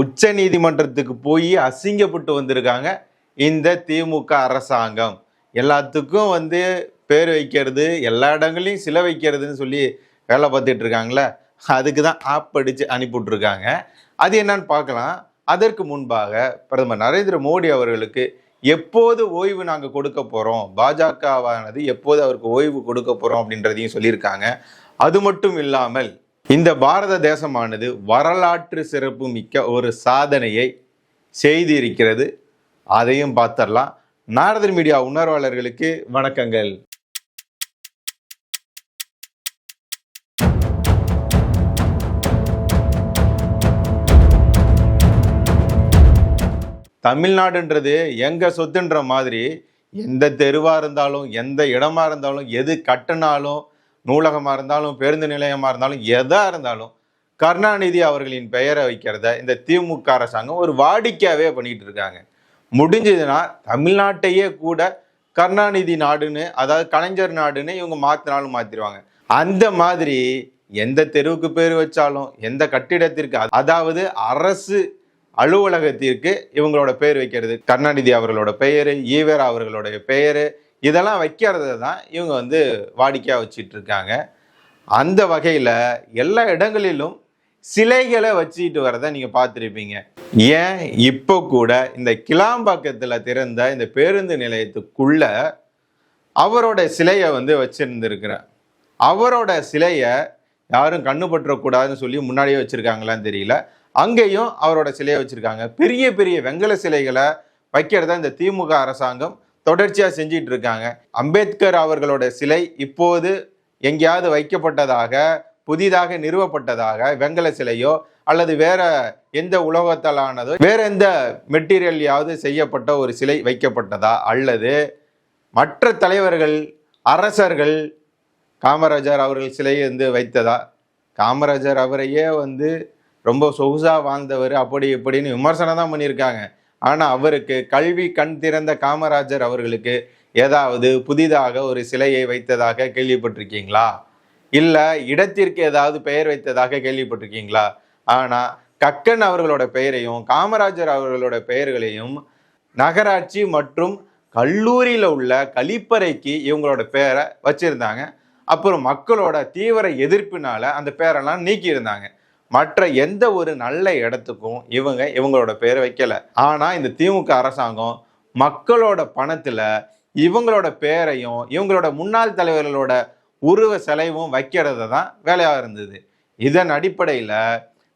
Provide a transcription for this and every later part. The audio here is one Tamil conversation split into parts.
உச்ச நீதிமன்றத்துக்கு போய் அசிங்கப்பட்டு வந்திருக்காங்க இந்த திமுக அரசாங்கம். எல்லாத்துக்கும் வந்து பேர் வைக்கிறது எல்லா இடங்களையும் சிலை வைக்கிறதுன்னு சொல்லி வேலை பார்த்துட்டு இருக்காங்களே அதுக்கு தான் ஆப் அடித்து அனுப்பிவிட்ருக்காங்க அது என்னன்னு பார்க்கலாம். அதற்கு முன்பாக பிரதமர் நரேந்திர மோடி அவர்களுக்கு எப்போது ஓய்வு நாங்கள் கொடுக்க போகிறோம் பாஜகவானது எப்போது அவருக்கு ஓய்வு கொடுக்க போகிறோம் அப்படின்றதையும் சொல்லியிருக்காங்க. அது மட்டும் இல்லாமல் இந்த பாரத தேசமானது வரலாற்று சிறப்பு மிக்க ஒரு சாதனையை செய்திருக்கிறது. அதையும் பார்த்தரலாம் நாரதர் மீடியா உணர்வாளர்களுக்கு வணக்கங்கள். தமிழ்நாடுன்றது எங்க சொத்துன்ற மாதிரி எந்த தெருவா இருந்தாலும் எந்த இடமா இருந்தாலும் எது கட்டினாலும் நூலகமாக இருந்தாலும் பேருந்து நிலையமாக இருந்தாலும் எதாக இருந்தாலும் கருணாநிதி அவர்களின் பெயரை வைக்கிறத இந்த திமுக அரசாங்கம் ஒரு வாடிக்கையாகவே பண்ணிகிட்டு இருக்காங்க. முடிஞ்சதுன்னா தமிழ்நாட்டையே கூட கருணாநிதி நாடுன்னு அதாவது கலைஞர் நாடுன்னு இவங்க மாற்றினாலும் மாற்றிடுவாங்க அந்த மாதிரி எந்த தெருவுக்கு பேர் வச்சாலும் எந்த கட்டிடத்திற்கு அதாவது அரசு அலுவலகத்திற்கு இவங்களோட பெயர் வைக்கிறது. கருணாநிதி அவர்களோட பெயர் ஈவேரா அவர்களுடைய பெயர் இதெல்லாம் வைக்கிறது தான் இவங்க வந்து வாடிக்கையாக வச்சிட்டு இருக்காங்க அந்த வகையில் எல்லா இடங்களிலும் சிலைகளை வச்சுட்டு வரதை நீங்கள் பார்த்துருப்பீங்க. ஏன்? இப்போ கூட இந்த கிளாம்பாக்கத்தில் திறந்த இந்த பேருந்து நிலையத்துக்குள்ள அவரோட சிலையை வந்து வச்சிருந்துருக்கிறேன் அவரோட சிலையை யாரும் கண்ணு பற்றக்கூடாதுன்னு சொல்லி முன்னாடியே வச்சுருக்காங்களான்னு தெரியல. அங்கேயும் அவரோட சிலையை வச்சுருக்காங்க. பெரிய பெரிய வெங்கல சிலைகளை வைக்கிறத இந்த திமுக அரசாங்கம் தொடர்ச்சியாக செஞ்சிட்டு இருக்காங்க அம்பேத்கர் அவர்களோட சிலை இப்போது எங்கேயாவது வைக்கப்பட்டதாக புதிதாக நிறுவப்பட்டதாக வெங்கல சிலையோ அல்லது வேற எந்த உலோகத்தாலானதோ வேற எந்த மெட்டீரியல்யாவது செய்யப்பட்ட ஒரு சிலை வைக்கப்பட்டதா? அல்லது மற்ற தலைவர்கள் அரசர்கள் காமராஜர் அவர்கள் சிலையை வந்து வைத்ததா? காமராஜர் அவரையே வந்து ரொம்ப சொகுசாக வாழ்ந்தவர் அப்படி இப்படின்னு விமர்சனம் தான் பண்ணியிருக்காங்க. ஆனால் அவருக்கு கல்வி கண் திறந்த காமராஜர் அவர்களுக்கு ஏதாவது புதிதாக ஒரு சிலையை வைத்ததாக கேள்விப்பட்டிருக்கீங்களா? இல்லை இடத்திற்கு ஏதாவது பெயர் வைத்ததாக கேள்விப்பட்டிருக்கீங்களா? ஆனால் கக்கன் அவர்களோட பெயரையும் காமராஜர் அவர்களோட பெயர்களையும் நகராட்சி மற்றும் கல்லூரியில் உள்ள கழிப்பறைக்கு இவங்களோட பேரை வச்சிருந்தாங்க. அப்புறம் மக்களோட தீவிர எதிர்ப்பினால அந்த பேரெல்லாம் நீக்கி இருந்தாங்க மற்ற எந்த ஒரு நல்ல இடத்துக்கும் இவங்க இவங்களோட பேரை வைக்கல. ஆனா இந்த திமுக அரசாங்கம் மக்களோட பணத்துல இவங்களோட பேரையும் இவங்களோட முன்னாள் தலைவர்களோட உருவ சிலையும் வைக்கிறது தான் வேலையாக இருந்தது. இதன் அடிப்படையில்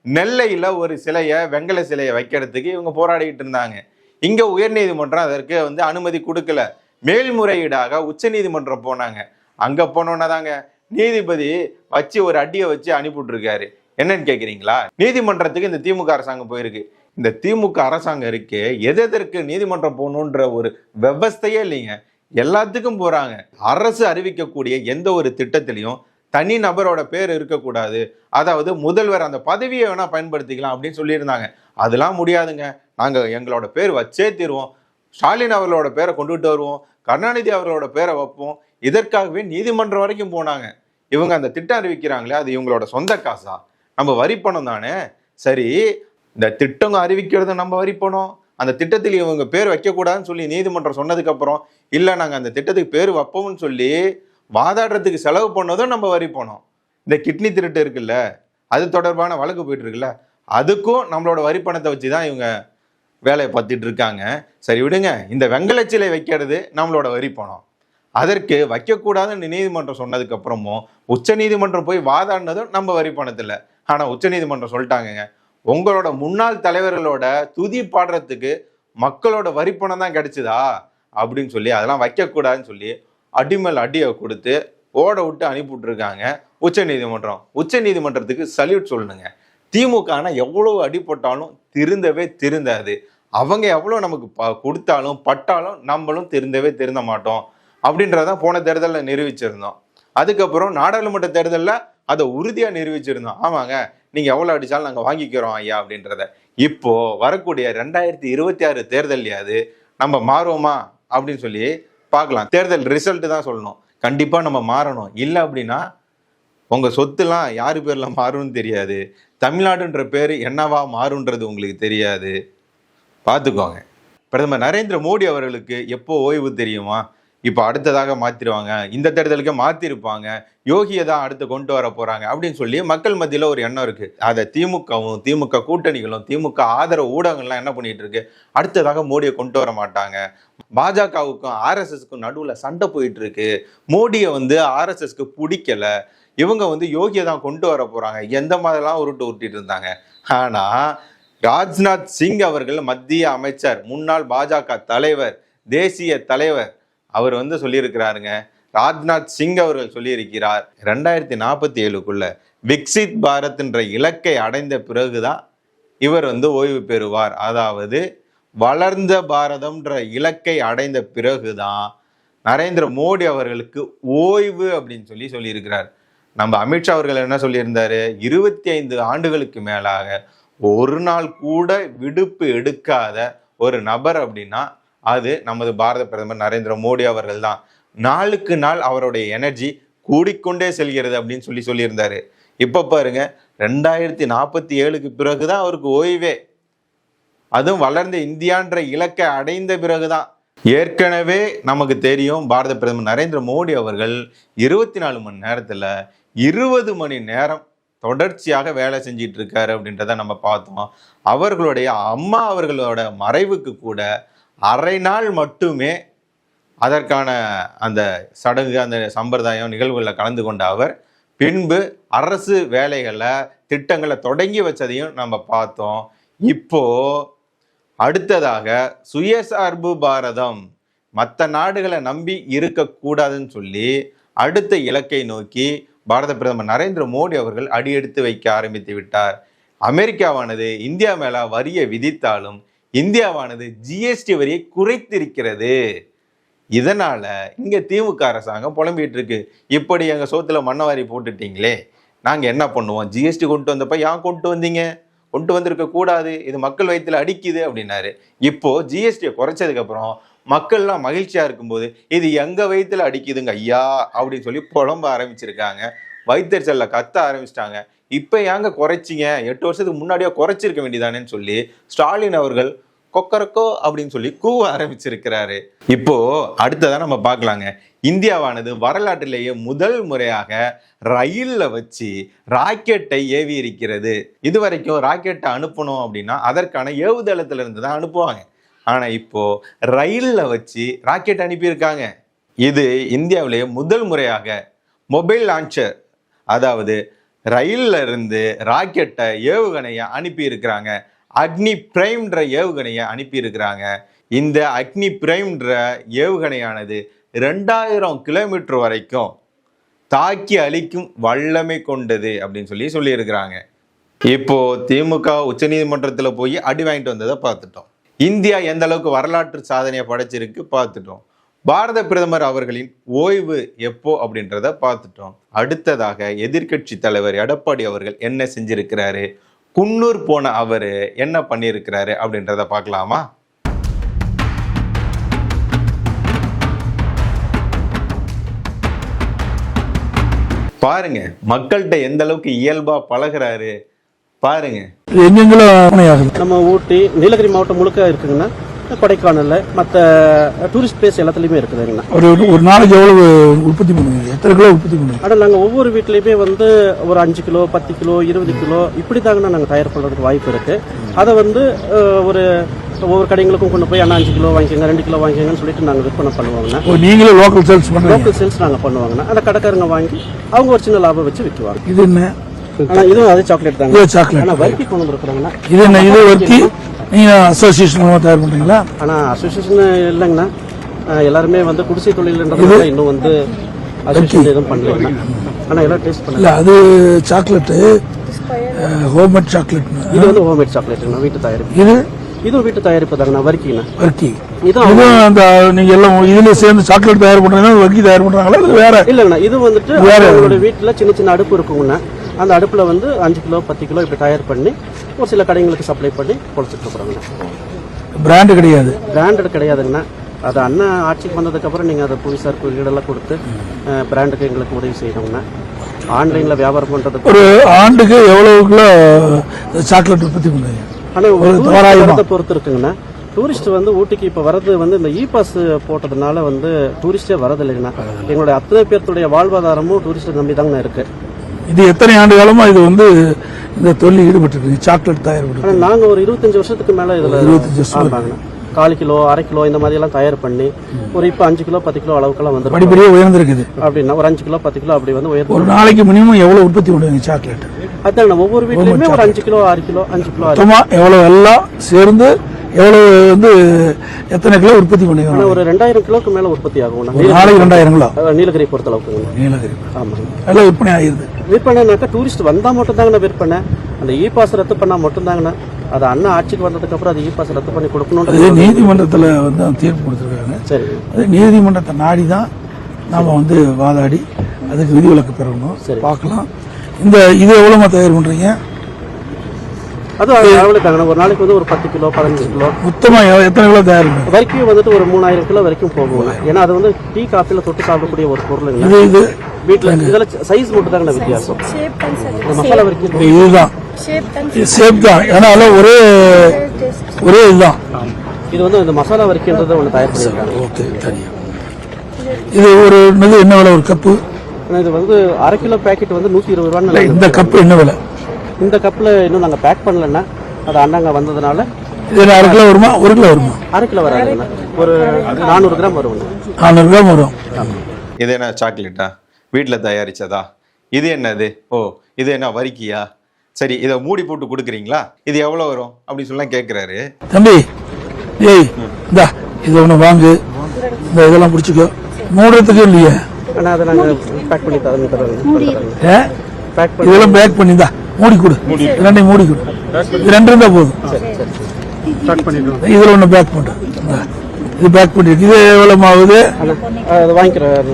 நெல்லையில் ஒரு சிலையை வெங்கல சிலையை வைக்கிறதுக்கு இவங்க போராடிக்கிட்டு இருந்தாங்க. இங்கே உயர்நீதிமன்றம் அதற்கு வந்து அனுமதி கொடுக்கல. மேல்முறையீடாக உச்சநீதிமன்றம் போனாங்க. அங்கே போனோன்னா தாங்க நீதிபதி வச்சு ஒரு அடியை வச்சு அனுப்பிவிட்ருக்காரு என்னன்னு கேட்குறீங்களா நீதிமன்றத்துக்கு இந்த திமுக அரசாங்கம் போயிருக்கு. இந்த திமுக அரசாங்கம் இருக்கு எது எதற்கு நீதிமன்றம் போகணுன்ற ஒரு விவஸ்தையே இல்லைங்க. எல்லாத்துக்கும் போகிறாங்க அரசு அறிவிக்கக்கூடிய எந்த ஒரு திட்டத்திலையும் தனி நபரோட பேர் இருக்கக்கூடாது. அதாவது முதல்வர் அந்த பதவியை வேணால் பயன்படுத்திக்கலாம் அப்படின்னு சொல்லியிருந்தாங்க. அதெல்லாம் முடியாதுங்க. நாங்கள் எங்களோட பேர் வச்சே தீருவோம். ஸ்டாலின் அவர்களோட பேரை கொண்டுட்டு வருவோம். கருணாநிதி அவர்களோட பேரை வைப்போம். இதற்காகவே நீதிமன்றம் வரைக்கும் போனாங்க. இவங்க அந்த திட்டம் அறிவிக்கிறாங்களே அது இவங்களோட சொந்த காசா? நம்ம வரி பணம் தானே? சரி இந்த திட்டம் அறிவிக்கிறத நம்ம வரி பணம். அந்த திட்டத்தில் இவங்க பேர் வைக்கக்கூடாதுன்னு சொல்லி நீதிமன்றம் சொன்னதுக்கு அப்புறம் இல்லை நாங்கள் அந்த திட்டத்துக்கு பேர் வைப்போம்னு சொல்லி வாதாடுறதுக்கு செலவு பண்ணதும் நம்ம வரி பணம். இந்த கிட்னி திருட்டு இருக்குல்ல அது தொடர்பான வழக்கு போயிட்டு இருக்குல்ல அதுக்கும் நம்மளோட வரி பணத்தை வச்சு தான் இவங்க வேலையை பார்த்துட்டு இருக்காங்க. சரி விடுங்க. இந்த வெங்கல சிலை வைக்கிறது நம்மளோட வரி பணம். அதற்கு வைக்கக்கூடாதுன்னு நீதிமன்றம் சொன்னதுக்கு அப்புறமும் உச்ச நீதிமன்றம் போய் வாதாடினதும் நம்ம வரி பணத்தில் ஆனால் உச்சநீதிமன்றம் சொல்லிட்டாங்கங்க. உங்களோட முன்னாள் தலைவர்களோட துதி பாடுறதுக்கு மக்களோட வரிப்பணம் தான் கிடைச்சதா? அப்படின்னு சொல்லி அதெல்லாம் வைக்கக்கூடாதுன்னு சொல்லி அடிமேல் அடியை கொடுத்து ஓட விட்டு அனுப்பி விட்டுருக்காங்க உச்ச நீதிமன்றம் உச்ச நீதிமன்றத்துக்கு சல்யூட் சொல்லணுங்க திமுகனா எவ்வளோ அடிபட்டாலும் திருந்தவே திருந்தாது. அவங்க எவ்வளோ நமக்கு ப கொடுத்தாலும் பட்டாலும் நம்மளும் திருந்தவே திருந்த மாட்டோம். அப்படின்றதான் போன தேர்தலில் நிரூபிச்சிருந்தோம். அதுக்கப்புறம் நாடாளுமன்ற தேர்தலில் அதை உறுதியாக நிரூபிச்சிருந்தோம். ஆமாங்க நீங்கள் எவ்வளோ அடித்தாலும் நாங்கள் வாங்கிக்கிறோம் ஐயா அப்படின்றத. இப்போது வரக்கூடிய ரெண்டாயிரத்தி இருபத்தி ஆறு தேர்தல்லையாவது நம்ம மாறுவோமா அப்படின்னு சொல்லி பார்க்கலாம். தேர்தல் ரிசல்ட்டு தான் சொல்லணும். கண்டிப்பாக நம்ம மாறணும். இல்லை அப்படின்னா உங்கள் சொத்துலாம் யார் பேரில் மாறும்னு தெரியாது. தமிழ்நாடுன்ற பேர் என்னவா மாறுன்றது உங்களுக்கு தெரியாது. பார்த்துக்கோங்க. பிரதமர் நரேந்திர மோடி அவர்களுக்கு எப்போ ஓய்வு தெரியுமா? இப்போ அடுத்ததாக மாற்றிடுவாங்க இந்த தேர்தலுக்கு மாற்றிருப்பாங்க யோகியை தான் அடுத்து கொண்டு வர போகிறாங்க அப்படின்னு சொல்லி மக்கள் மத்தியில் ஒரு எண்ணம் இருக்குது அதை திமுகவும் திமுக கூட்டணிகளும் திமுக ஆதரவு ஊடகங்கள்லாம் என்ன பண்ணிகிட்டு இருக்கு? அடுத்ததாக மோடியை கொண்டு வர மாட்டாங்க. பாஜகவுக்கும் ஆர்எஸ்எஸ்க்கும் நடுவில் சண்டை போயிட்டு இருக்கு. மோடியை வந்து ஆர்எஸ்எஸ்க்கு பிடிக்கலை. இவங்க வந்து யோகியை தான் கொண்டு வர போகிறாங்க எந்த மாதிரிலாம் உருட்டு உருட்டிட்டு இருந்தாங்க. ஆனால் ராஜ்நாத் சிங் அவர்கள் மத்திய அமைச்சர் முன்னாள் பாஜக தலைவர் தேசிய தலைவர் அவர் வந்து சொல்லியிருக்கிறாருங்க. ராஜ்நாத் சிங் அவர்கள் சொல்லியிருக்கிறார் ரெண்டாயிரத்தி நாற்பத்தி ஏழுக்குள்ள விக்சித் பாரத் என்ற இலக்கை அடைந்த பிறகுதான் இவர் வந்து ஓய்வு பெறுவார். அதாவது வளர்ந்த பாரதம்ன்ற இலக்கை அடைந்த பிறகுதான் நரேந்திர மோடி அவர்களுக்கு ஓய்வு அப்படின்னு சொல்லி சொல்லியிருக்கிறார். நம்ம அமித்ஷா அவர்கள் என்ன சொல்லியிருந்தாரு? இருபத்தி ஐந்து ஆண்டுகளுக்கு மேலாக ஒரு நாள் கூட விடுப்பு எடுக்காத ஒரு நபர் அப்படின்னா அது நமது பாரத பிரதமர் நரேந்திர மோடி அவர்கள் தான் நாளுக்கு நாள் அவருடைய எனர்ஜி கூடிக்கொண்டே செல்கிறது அப்படின்னு சொல்லி சொல்லியிருந்தாரு. இப்போ பாருங்க ரெண்டாயிரத்தி நாற்பத்தி ஏழுக்கு பிறகுதான் அவருக்கு ஓய்வே. அதுவும் வளர்ந்த இந்தியான்ற இலக்கை அடைந்த பிறகுதான். ஏற்கனவே நமக்கு தெரியும் பாரத பிரதமர் நரேந்திர மோடி அவர்கள் இருபத்தி நாலு மணி நேரத்தில் இருபது மணி நேரம் தொடர்ச்சியாக வேலை செஞ்சிட்டு இருக்காரு அப்படின்றத நம்ம பார்த்தோம். அவர்களுடைய அம்மா அவர்களோட மறைவுக்கு கூட அரை நாள் மட்டுமே அதற்கான அந்த சடங்கு அந்த சம்பிரதாயம் நிகழ்வுகளில் கலந்து கொண்ட அவர் பின்பு அரசு வேலைகளை திட்டங்களை தொடங்கி வச்சதையும் நம்ம பார்த்தோம். இப்போ அடுத்ததாக சுயசார்பு பாரதம் மற்ற நாடுகளை நம்பி இருக்கக்கூடாதுன்னு சொல்லி அடுத்த இலக்கை நோக்கி பாரத பிரதமர் நரேந்திர மோடி அவர்கள் அடியெடுத்து வைக்க ஆரம்பித்து விட்டார். அமெரிக்காவானது இந்தியா மேலே வரியை விதித்தாலும் இந்தியாவானது ஜிஎஸ்டி வரியை குறைத்திருக்கிறது. இதனால இங்க திமுக அரசாங்கம் புலம்பிட்டு இருக்கு இப்படி எங்க சோத்துல மண்ணவாரி போட்டுட்டீங்களே நாங்க என்ன பண்ணுவோம்? ஜிஎஸ்டி கொண்டு வந்தப்ப ஏன் கொண்டு வந்தீங்க? கொண்டு வந்திருக்க கூடாது. இது மக்கள் வயிற்றுல அடிக்குது அப்படின்னாரு. இப்போ ஜிஎஸ்டியை குறைச்சதுக்கு அப்புறம் மக்கள்லாம் மகிழ்ச்சியா இருக்கும்போது இது எங்க வயிற்றுல அடிக்குதுங்க ஐயா அப்படின்னு சொல்லி புலம்ப ஆரம்பிச்சிருக்காங்க. வைத்தறிச்சல்ல கத்த ஆரம்பிச்சிட்டாங்க. இப்போ ஏங்க குறைச்சிங்க. எட்டு வருஷத்துக்கு முன்னாடியே குறைச்சிருக்க வேண்டியதானேன்னு சொல்லி ஸ்டாலின் அவர்கள் கொக்கரக்கோ அப்படின்னு சொல்லி கூவ ஆரம்பிச்சிருக்கிறாரு. இப்போ அடுத்ததான் நம்ம பார்க்கலாங்க. இந்தியாவானது வரலாற்றிலேயே முதல் முறையாக ரயிலில் வச்சு ராக்கெட்டை ஏவி இருக்கிறது இது வரைக்கும் ராக்கெட்டை அனுப்பணும் அப்படின்னா அதற்கான ஏவுதளத்துல இருந்து தான் அனுப்புவாங்க. ஆனால் இப்போ ரயிலில் வச்சு ராக்கெட் அனுப்பியிருக்காங்க. இது இந்தியாவிலேயே முதல் முறையாக மொபைல் லான்ச்சர் அதாவது ரயில்ல இருந்து ராக்கெட்டை ஏவுகணையை அனுப்பி இருக்கிறாங்க அக்னி பிரைம்ன்ற ஏவுகணையை அனுப்பியிருக்கிறாங்க. இந்த அக்னி பிரைம்ன்ற ஏவுகணையானது ரெண்டாயிரம் கிலோமீட்டர் வரைக்கும் தாக்கி அழிக்கும் வல்லமை கொண்டது அப்படின்னு சொல்லி சொல்லியிருக்கிறாங்க. இப்போ திமுக உச்சநீதிமன்றத்தில் போய் அடி வாங்கிட்டு வந்ததை பார்த்துட்டோம். இந்தியா எந்த அளவுக்கு வரலாற்று சாதனையை படைச்சிருக்கு பார்த்துட்டோம். பாரத பிரதமர் அவர்களின் ஓய்வு எப்போ அப்படின்றத பார்த்துட்டோம். அடுத்ததாக எதிர்க்கட்சி தலைவர் எடப்பாடி அவர்கள் என்ன செஞ்சிருக்கிறாரு? குன்னூர் போன அவரு என்ன பண்ணியிருக்கிறாரு அப்படின்றத பார்க்கலாமா? பாருங்க மக்கள்கிட்ட எந்த அளவுக்கு இயல்பா பழகுறாரு பாருங்க. நம்ம ஊட்டி நீலகிரி மாவட்டம் முழுக்க இருக்குங்கண்ணா கொடைக்கானல்ல மற்ற டூரிஸ்ட் பிளேஸ் எல்லாத்துலேயுமே இருக்குதுங்கண்ணா ஒரு ஒரு நாளைக்கு எவ்வளவு உற்பத்தி பண்ணுவீங்க? எத்தனை கிலோ உற்பத்தி பண்ணுவீங்க? ஆனால் நாங்கள் ஒவ்வொரு வீட்லேயுமே வந்து ஒரு அஞ்சு கிலோ பத்து கிலோ இருபது கிலோ இப்படி தாங்கண்ணா நாங்கள் தயார் பண்ணுறதுக்கு வாய்ப்பு இருக்கு. அதை வந்து ஒரு ஒவ்வொரு கடைங்களுக்கும் கொண்டு போய் அண்ணா அஞ்சு கிலோ வாங்கிக்கோங்க ரெண்டு கிலோ வாங்கிக்கோங்கன்னு சொல்லிட்டு நாங்கள் விற்பனை பண்ணுவாங்கண்ணா. நீங்களே லோக்கல் சேல்ஸ் பண்றீங்க லோக்கல் சேல்ஸ் நாங்கள் பண்ணுவாங்கண்ணா. அந்த கடைக்காரங்க வாங்கி அவங்க ஒரு சின்ன லாபம் வச்சு விற்குவாங்க இது என்ன? ஆனால் இதுவும் அதே சாக்லேட் தாங்க. சாக்லேட் ஆனால் வறுக்கி கொண்டு வந்துருக்குறாங்கண்ணா. இது என்ன இது வர்க்கி நீங்க அசோசியேஷன் மூலமா தயார் பண்றீங்களா? ஆனால் அசோசியேஷன் இல்லைங்கண்ணா. எல்லாருமே வந்து குடிசை தொழில்ன்றதுனால இன்னும் வந்து அசோசியேஷன் எதுவும் பண்ணலைங்கண்ணா ஆனால் எல்லாம் டேஸ்ட் பண்ணல. இல்ல அது சாக்லேட் ஹோம்மேட் சாக்லேட் இது வந்து ஹோம்மேட் சாக்லேட்டுங்கண்ணா வீட்டு தயாரிப்பு. இது? இதுவும் வீட்டு தயாரிப்பு தாங்கண்ணா வரிக்கிங்கண்ணா வர்க்கி இதுவும் இது அந்த நீங்க எல்லாம் இதுல சேர்ந்து சாக்லேட் தயார் பண்றீங்கன்னா வர்க்கி தயார் பண்றாங்களா இல்ல வேற? இல்லைங்கண்ணா இது வந்துட்டு வேற. அவங்களோட வீட்டில் சின்ன சின்ன அடுப்பு இருக்குங்கண்ணா. அந்த அடுப்பில் வந்து அஞ்சு கிலோ பத்து கிலோ இப்படி தயார் பண்ணி ஒரு சில கடைங்களுக்கு சப்ளை பண்ணி பொழைச்சிட்டு இருக்கிறோங்கண்ணா பிராண்ட் கிடையாது. பிராண்டட் கிடையாதுங்கண்ணா. அது அண்ணன் ஆட்சிக்கு வந்ததுக்கப்புறம் நீங்கள் அதை புவிசார் குறியீடெல்லாம் கொடுத்து பிராண்டுக்கு எங்களுக்கு உதவி செய்யணுங்கண்ணா ஆன்லைன்ல வியாபாரம் பண்றதுக்கு ஒரு ஆண்டுக்கு எவ்வளவு கிலோ சாக்லேட் உற்பத்தி பண்ணுவீங்க? ஆனா ஒரு ஒரு tourist தோராயமா. வரதை பொறுத்து இருக்குங்கண்ணா. டூரிஸ்ட் வந்து ஊட்டிக்கு இப்ப வரது வந்து இந்த இ பாஸ் போட்டதுனால வந்து டூரிஸ்டே வரது இல்லைங்கண்ணா எங்களுடைய அத்தனை பேர்த்துடைய வாழ்வாதாரமும் டூரிஸ்ட் நம்பி தாங்கண்ணா இருக்கு. இது எத்தனை ஆண்டு காலமா இது வந்து இந்த தொழில் ஈடுபட்டு சாக்லேட் தயார் ஆனா நாங்க ஒரு இருபத்தஞ்சு வருஷத்துக்கு மேல இதுல 25 வருஷம் கால் கிலோ அரை கிலோ இந்த மாதிரி எல்லாம் தயார் பண்ணி ஒரு இப்ப அஞ்சு கிலோ பத்து கிலோ அளவுக்குலாம் வந்துடும் படிப்படியாக உயர்ந்திருக்குது. அப்படின்னா ஒரு அஞ்சு கிலோ பத்து கிலோ அப்படி வந்து உயர்ந்து ஒரு நாளைக்கு மினிமம் எவ்வளவு உற்பத்தி பண்ணுவீங்க சாக்லேட் அதான் ஒவ்வொரு வீட்லயுமே ஒரு அஞ்சு கிலோ ஆறு கிலோ அஞ்சு கிலோ. எவ்வளவு எல்லாம் சேர்ந்து எவ்வளவு வந்து எத்தனை கிலோ உற்பத்தி பண்ணுவீங்க ஒரு ரெண்டாயிரம் கிலோக்கு மேல உற்பத்தி ஆகும் ஒரு நாளைக்கு ரெண்டாயிரம் கிலோ நீலகிரி பொறுத்த அளவுக்கு நீலகிரி. ஆமாங்க எல்லாம் விற்பனை ஆகிருது விற்பனைனாக்கா டூரிஸ்ட் வந்தா மட்டும் தாங்கண்ணா விற்பனை. அந்த இ பாஸ் ரத்து பண்ணா மட்டும் தாங்கண்ணா அது அண்ணா ஆட்சிக்கு வந்ததுக்கு அப்புறம் அது இ பாஸ் ரத்து பண்ணி அது கொடுக்கணும் நீதிமன்றத்துல வந்து தீர்ப்பு கொடுத்துருக்காங்க. சரி. அது நீதிமன்றத்தை நாடி தான் நாம வந்து வாதாடி அதுக்கு விதிவிலக்கு பெறணும். சரி. பார்க்கலாம். இந்த இது எவ்வளவு தயார் பண்றீங்க? அது அளவுல தாங்கண்ணா ஒரு நாளைக்கு வந்து ஒரு பத்து கிலோ பதினஞ்சு கிலோ. மொத்தமா எவ்வ- எத்தனை கிலோ தயார் பண்றீங்க வரைக்கும் வந்துட்டு ஒரு மூணாயிரம் கிலோ வரைக்கும் போகும் ஏன்னா அது வந்து டீ காஃபில தொட்டு சாப்பிடக்கூடிய ஒரு பொருளுங்க இது இது வீட்டுல இதுல சைஸ் மட்டும் தாங்கண்ணா வித்தியாசம் மசாலா வரைக்கும் இது இதுதான். ஷேப் தான் இது சேப் தான். ஏன்னா ஒரே ஒரே இதுதான். இது வந்து இந்த மசாலா வரைக்கும்ன்றத ஒன்று தயார் பண்ணியிருக்காங்க ஓகே தெரியும் இது ஒரு என்ன விலை ஒரு கப்பு? இது வந்து அரை கிலோ பேக்கெட் வந்து நூத்தி இருபது ரூபான்னு இந்த கப்பு என்ன விலை? இந்த கப்ல இன்னும் நாங்க பேக் பண்ணலன்னா அது அண்ணாங்க வந்ததுனால இது என்ன அரை கிலோ வருமா? ஒரு கிலோ வருமா? அரை கிலோ வராதுங்கண்ணா ஒரு நானூறு கிராம் வருங்க. நானூறு கிராம் வரும். இது என்ன சாக்லேட்டா? வீட்டில் தயாரிச்சதா? இது என்னது? ஓ இது என்ன வரிக்கியா? சரி இதை மூடி போட்டு கொடுக்குறீங்களா? இது எவ்வளோ வரும்? அப்படின்னு சொல்லலாம் கேட்குறாரு. தம்பி ஏய் இந்தா இது ஒன்று வாங்கு. இந்த இதெல்லாம் பிடிச்சிக்கோ. மூடுறதுக்கு இல்லையே. ஆனா அதை நாங்க பேக் பண்ணி தரோம் இதெல்லாம் பேக் பண்ணி இந்தா. மூடி கொடு ரெண்டையும் மூடி கொடு இது ரெண்டு இருந்தா போதும். இதுல ஒன்று பேக் இந்தா. இது பேக் பண்ணிருக்கு இது எவ்வளவு ஆகுது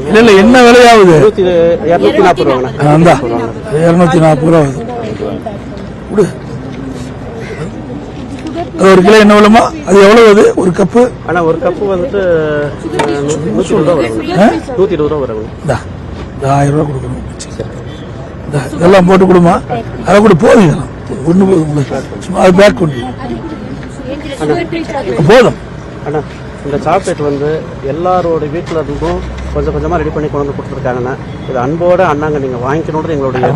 இல்ல இல்ல என்ன விலையாகுது? நூத்தி இரநூத்தி நாற்பது ரூபா ஆகுது கொடு. அது ஒரு கிலோ என்ன விலைமா? அது எவ்வளவு அது? ஒரு கப்பு? ஆனா ஒரு கப்பு வந்துட்டு நூத்தி இருபது ரூபா ஆ? நூத்தி இருபது ரூபா இந்த. ஆயிரம் ரூபா கொடுக்கணும். இதெல்லாம் போட்டு கொடுமா? அதை கூட போதும் ஒன்று போதும் சும்மா அது பேக் பண்ணி போதும். அண்ணா இந்த சாக்லேட் வந்து எல்லாரோட வீட்டுல இருந்தும் கொஞ்சம் கொஞ்சமா ரெடி பண்ணி கொண்டு வந்து கொடுத்துருக்காங்கண்ணா. இது அன்போட அண்ணாங்க நீங்க வாங்கிக்கணுன்றது எங்களுடைய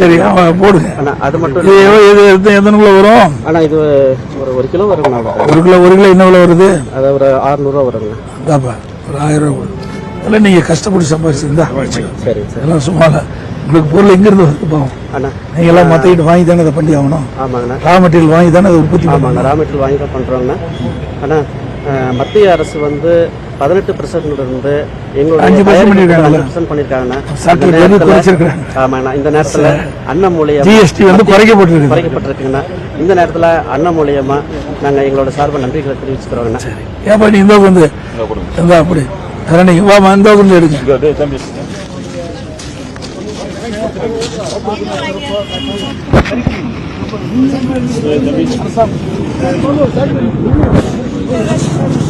சரி போடுங்க. அண்ணா அது மட்டும் இது இல்ல. இது எத்தனை கிலோ வரும்? அண்ணா இது ஒரு ஒரு கிலோ வருங்கண்ணா. ஒரு கிலோ ஒரு கிலோ என்ன வருது? அது ஒரு அறுநூறுவா வருங்க இந்தாப்பா ஒரு ஆயிரம் ரூபா கொடு இதெல்லாம் நீங்க கஷ்டப்பட்டு சம்பாதிச்சிருந்தா சரி சரி. இதெல்லாம் சும்மா இல்ல. உங்களுக்கு பொருள் எங்கிருந்து வருது பாவம்? அண்ணா. நீங்க எல்லாம் மத்திக்கிட்டு வாங்கி தானே அதை பண்ணி ஆகணும்? ஆமாங்கண்ணா ரா மெட்டீரியல் வாங்கி தானே அதை உற்பத்தி ஆமாங்க ரா மெட்டீரியல் வாங்கி தான் பண்றோங்கண்ணா அண்ணா அஹ், மத்திய அரசு வந்து பதினெட்டு பர்சன்ட் இருந்து எங்களுடைய 5% பண்ணிருக்காங்கல்ல? அஞ்சு நேரத்துல- குறைச்சிருக்காங்க ஆமாங்கண்ணா இந்த நேரத்துல அண்ணன் மூலியமா ஜிஎஸ்டி வந்து குறைக்கப்பட்டிருக்கு குறைக்கப்பட்டிருக்குங்கண்ணா. இந்த நேரத்துல அண்ணன் மூலியமா நாங்க எங்களோட சார்பை நன்றிகளை தெரிவிச்சுக்கிறோங்கண்ணா ஏப்பா நீ இந்த வந்து அப்படி. நீங்க வாமா இந்த வந்து எடுங்க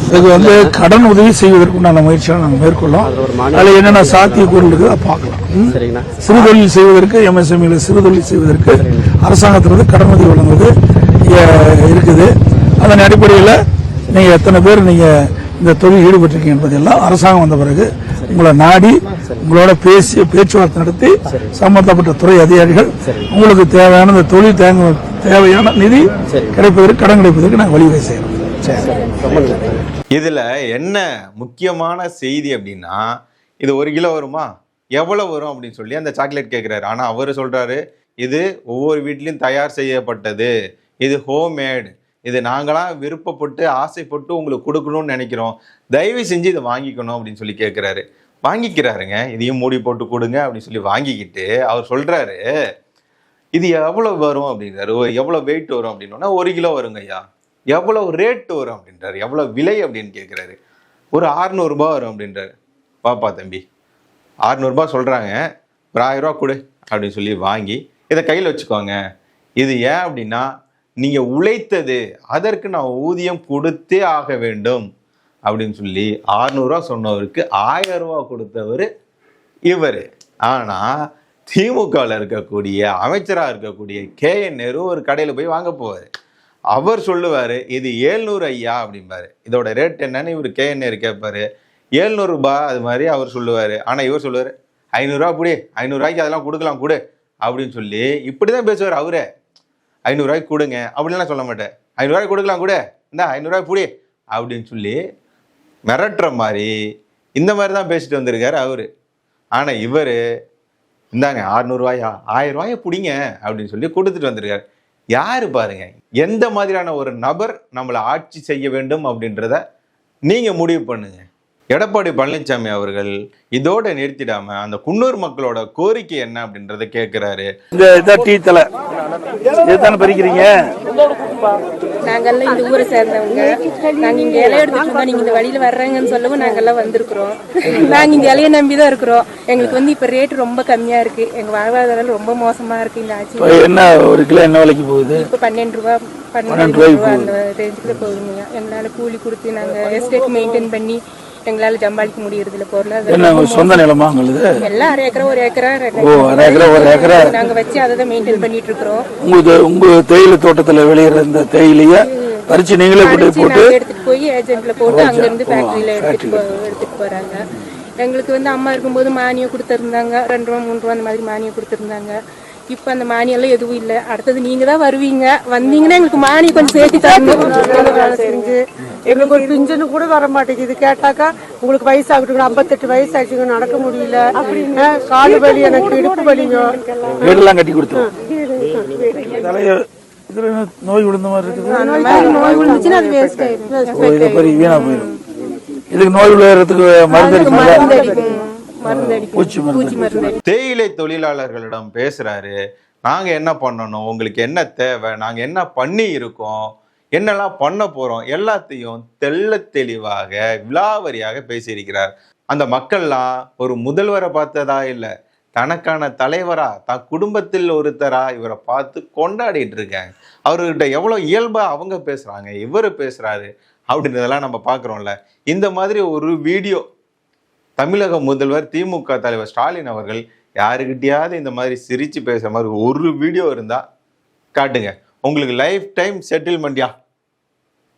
இதுக்கு வந்து கடன் உதவி செய்வதற்குண்டான முயற்சிகளை நாங்கள் மேற்கொள்ளோம் அதில் என்னென்ன சாத்தியக்கூறு இருக்குது பார்க்கலாம். சிறு தொழில் செய்வதற்கு எம்எஸ்எம்இல சிறு தொழில் செய்வதற்கு அரசாங்கத்திலிருந்து கடன் உதவி வழங்குவது இருக்குது. அதன் அடிப்படையில் நீங்க எத்தனை பேர் நீங்க இந்த தொழில் ஈடுபட்டிருக்கீங்க என்பதெல்லாம் அரசாங்கம் வந்த பிறகு உங்களை நாடி உங்களோட பேசி பேச்சுவார்த்தை நடத்தி சம்பந்தப்பட்ட துறை அதிகாரிகள் உங்களுக்கு தேவையான இந்த தொழில் தேங்க தேவையான நிதி கிடைப்பதற்கு கடன் கிடைப்பதற்கு நாங்கள் வழிவகை செய்யறோம். சரி இதுல என்ன முக்கியமான செய்தி அப்படின்னா இது ஒரு கிலோ வருமா? எவ்வளவு வரும் அப்படின்னு சொல்லி அந்த சாக்லேட் கேட்குறாரு ஆனா அவர் சொல்றாரு இது ஒவ்வொரு வீட்லயும் தயார் செய்யப்பட்டது. இது ஹோம்மேட். இது நாங்களாம் விருப்பப்பட்டு ஆசைப்பட்டு உங்களுக்கு கொடுக்கணும்னு நினைக்கிறோம். தயவு செஞ்சு இதை வாங்கிக்கணும் அப்படின்னு சொல்லி கேட்குறாரு வாங்கிக்கிறாருங்க. இதையும் மூடி போட்டு கொடுங்க அப்படின்னு சொல்லி வாங்கிக்கிட்டு அவர் சொல்கிறாரு இது எவ்வளோ வரும்? அப்படின்றாரு. "ஓ, வெயிட் வரும்? அப்படின்னா ஒரு கிலோ வருங்க ஐயா. எவ்வளோ ரேட் வரும்? அப்படின்றாரு. எவ்வளோ விலை? அப்படின்னு கேட்குறாரு ஒரு அறநூறுபா வரும் அப்படின்றாரு. பாப்பா தம்பி. அறநூறுபா சொல்கிறாங்க ஒரு ஆயிரம் கொடு அப்படின்னு சொல்லி வாங்கி இதை கையில் வச்சுக்கோங்க. இது ஏன் அப்படின்னா நீங்க உழைத்தது அதற்கு நான் ஊதியம் கொடுத்தே ஆக வேண்டும் அப்படின்னு சொல்லி ஆறுநூறுவா சொன்னவருக்கு ஆயிரம் ரூபா கொடுத்தவர் இவர். ஆனால் திமுகவில் இருக்கக்கூடிய அமைச்சராக இருக்கக்கூடிய கே என் நேரு ஒரு கடையில் போய் வாங்க போவார். அவர் சொல்லுவார் இது ஏழ்நூறு ஐயா அப்படிம்பாரு. இதோட ரேட் என்னன்னு இவர் கே என் நேரு கேட்பாரு ஏழ்நூறுபா அது மாதிரி அவர் சொல்லுவார். ஆனால் இவர் சொல்லுவார் ஐநூறுரூவா புடி ஐநூறுரூவாய்க்கு அதெல்லாம் கொடுக்கலாம் கொடு அப்படின்னு சொல்லி இப்படி தான் பேசுவார் அவரே. ஐநூறுரூவாய்க்கு கொடுங்க. அப்படின்லாம் சொல்ல மாட்டேன். ஐநூறுரூவாய்க்கு கொடுக்கலாம் கூட. இந்தா ஐநூறுரூவாய்க்கு புடி. அப்படின்னு சொல்லி மிரட்டுற மாதிரி இந்த மாதிரி தான் பேசிட்டு வந்திருக்காரு அவர். ஆனால் இவர் இந்தாங்க ஆறுநூறுவாயா? ஆயிரம் ரூபாயை பிடிங்க அப்படின்னு சொல்லி கொடுத்துட்டு வந்திருக்காரு. யார் பாருங்க எந்த மாதிரியான ஒரு நபர் நம்மளை ஆட்சி செய்ய வேண்டும் அப்படின்றத நீங்கள் முடிவு பண்ணுங்கள் எடப்பாடி பழனிசாமி அவர்கள் இதோட நிறுத்திடாம அந்த குன்னூர் மக்களோட கோரிக்கை என்ன அப்படின்றத கேட்கிறாரு இந்த இதான் டீ தலை இதுதானே பறிக்கிறீங்க? நாங்கெல்லாம் இந்த ஊரை சேர்ந்தவங்க. நாங்க இங்க இலைய எடுத்துட்டு நீங்க இந்த வழியில வர்றாங்கன்னு சொல்லவும் நாங்கெல்லாம் வந்திருக்கிறோம். நாங்க இந்த இலைய நம்பி தான் இருக்கிறோம். எங்களுக்கு வந்து இப்ப ரேட் ரொம்ப கம்மியா இருக்கு. எங்க வாழ்வாதாரம் ரொம்ப மோசமா இருக்கு. இந்த ஆட்சி என்ன ஒரு கிலோ என்ன விலைக்கு போகுது? இப்ப பன்னெண்டு ரூபா பன்னெண்டு ரூபா அந்த ரேஞ்சுக்கு போகுதுங்க எங்களால கூலி கொடுத்து நாங்க எஸ்டேட் மெயின்டைன் பண்ணி எங்களால சம்பாதிக்க முடியறது இல்ல பொருளாதாரம் என்ன உங்க சொந்த நிலமா எல்லாம் அரை ஏக்கரா ஒரு ஏக்கரா ஓ அரை ஏக்கரா ஒரு ஏக்கரா? நாங்க வச்சு அதை தான் மெயின்டைன் பண்ணிட்டு இருக்கிறோம் உங்க இது- உங்க தேயிலை தோட்டத்துல விளையிற இந்த தேயிலைய பறிச்சு நீங்களே கொண்டு போட்டு எடுத்துட்டு போய் ஏஜென்ட்ல போட்டு அங்க இருந்து ஃபேக்டரியில எடுத்துட்டு எடுத்துட்டு போறாங்க. எங்களுக்கு வந்து அம்மா இருக்கும்போது மானியம் கொடுத்துருந்தாங்க. ரெண்டு ரூபா மூணு ரூபா அந்த மாதிரி மானியம் கொடுத்துருந்தாங்க. இப்ப அந்த மானியம் எல்லாம் எதுவும் இல்ல. அடுத்தது நீங்க தான் வருவீங்க. வந்தீங்கன்னா எங்களுக்கு மானியம் கொஞ்சம் சேர்த்து தரணும். வேலை செஞ்சு. எங்களுக்கு ஒரு பிஞ்சனு கூட வர மாட்டேங்குது கேட்டாக்கா உங்களுக்கு வயசாகட்டும் ஐம்பத்தெட்டு வயசு ஆச்சுங்க நடக்க முடியல. காலு வலி எனக்கு இடுப்பு வலிங்க. வீடெல்லாம் கட்டி இதுல என்ன நோய் விழுந்த மாதிரி இருக்குது? வீணா போயிடும். இதுக்கு நோய் விழுறதுக்கு மருந்து அடிக்கணும் தேயிலை தொழிலாளர்களிடம் பேசுறாரு. நாங்க என்ன பண்ணணும்? உங்களுக்கு என்ன தேவை? நாங்க என்ன பண்ணி இருக்கோம்? என்னெல்லாம் பண்ண போறோம் எல்லாத்தையும் தெள்ள தெளிவாக விலாவரியாக பேசியிருக்கிறார். அந்த மக்கள்லாம் ஒரு முதல்வரை பார்த்ததா இல்லை தனக்கான தலைவரா தான் குடும்பத்தில் ஒருத்தரா இவரை பார்த்து கொண்டாடிட்டு இருக்காங்க அவர்கிட்ட எவ்வளோ இயல்பா அவங்க பேசுறாங்க இவர் பேசுறாரு அப்படின்றதெல்லாம் நம்ம பார்க்குறோம்ல. இந்த மாதிரி ஒரு வீடியோ தமிழக முதல்வர் திமுக தலைவர் ஸ்டாலின் அவர்கள் யாருக்கிட்டையாவது இந்த மாதிரி சிரிச்சு பேசுற மாதிரி ஒரு வீடியோ இருந்தா காட்டுங்க. உங்களுக்கு லைஃப் டைம் செட்டில்மெண்ட்யா